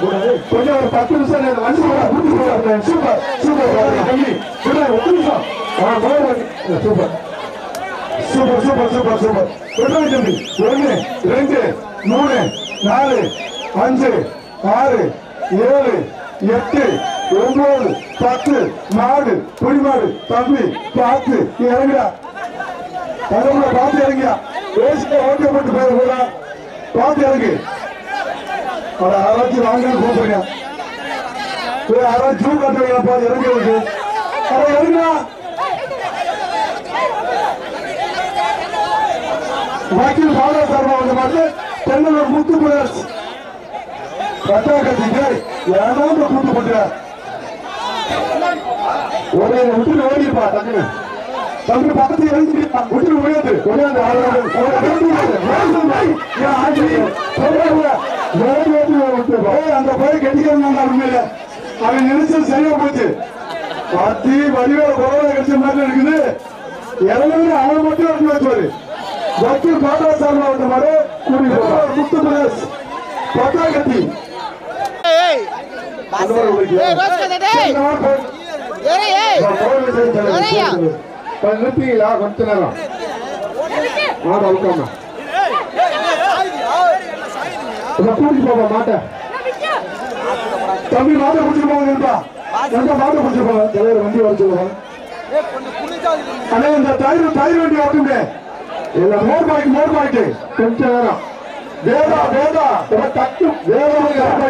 கொஞ்சம் ஒரு பத்து நிமிஷம் நேரம் சூப்பர் சூப்பர். ஒரு நிமிஷம். Super. Super super super super. விடுறாங்க தம்பி ஒன்று ரெண்டு மூணு நாலு அஞ்சு ஆறு ஏழு எட்டு ஒன்பது பத்து மாடு புலிமாடு தம்பி பார்த்து நீ இறங்குடா. தகவல பார்த்து இறங்கியா. பேசிட்டு ஓட்டப்பட்டு போட்டு போயிட கூட பார்த்து இறங்கு. அவரை ஆராய்ச்சி வாங்க கூப்பிடுங்க ஒரு ஆராய்ச்சி ஜூ கட்டுறீங்க பாரு இறங்கி இருக்கு. அவரை இறங்குடா வக்கீல் பாலா சர்மா வந்து பார்த்து தென்னூர் முத்து பிரதர்ஸ் பத்தா கத்திங்க ஏதாவது கூட்டு போட்டுற ஒரு விட்டு ஓடிப்பா தம்பி. தம்பி பக்கத்து எழுதி விட்டு முடியாது முடியாது அவரோட ஒரு பேட்டி இல்லை. வேணும் பாய். ஏன் ஆட்சி? சொல்றாங்க. வேறு வேறு விட்டு போ. ஏய், கெட்டிக்கிறாங்க உண்மையில அவன் நினைச்சது சரியா போச்சு. பத்தி வடிவேல கொரோனா கிடைச்ச மாதிரி இருக்குது. இறங்குறது அவன் மட்டும் வச்சுவாரு வக்கீல் பாட்டா மாதிரி முத்து பிரதேஷ். நிறுத்தீங்களா கொஞ்ச நேரம் அவுக்காம. கூட்டிட்டு தம்பி மாட்டை பிடிச்சிட்டு போங்க எந்த மாட்டை பிடிச்சிட்டு போங்க? தலைவர் வண்டி வர சொல்லுவாங்க அண்ணே இந்த டயர் டயர் வண்டி ஓட்டுங்க. இல்ல மோர் பாய்க்கு மோர் பாய்க்கு. கொஞ்ச நேரம். வேதா வேதா. தட்டு. வேதா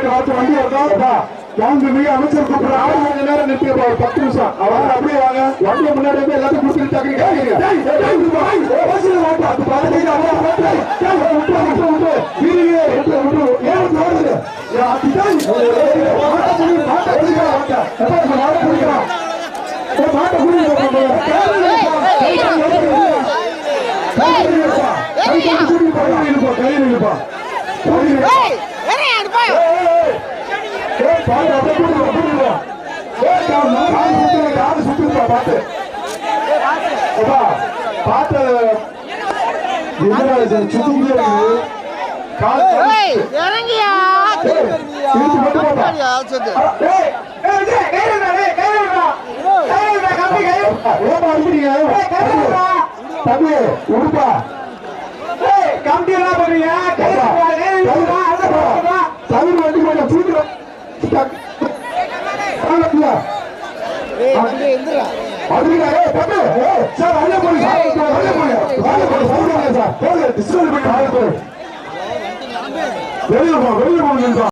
வாத்து வண்டி வரதா வாங்க மிக அமைச்சர் கூப்பிடுற ஆறு மணி நேரம் நிறுத்திப்பா ஒரு பத்து நிமிஷம். அவங்க அப்படியே வாங்க. வண்டியை முன்னாடி எல்லாத்தையும் கொடுத்துட்டு டக்குனு கேட்குறீங்க அது பாருங்க அவ்வளோ விட்டு விட்டு விட்டு விட்டு வீரே விட்டு விட்டு ஏன் ஓடுது அதுதான் மாட்டை இறங்கியா நிறையா இருப்பா ஏய். இறங்கியா சொல்லு தமிழ் வண்டி கொஞ்சம் சீக்கிரம் தம்பி தம்பி. சார் அண்ணே போய் சார். அண்ணே போய் அண்ணே போய் சார். போங்க டிஸ்கவுண்ட் பண்ணி ஆளு போய் வெளியே போ வெளியே போங்க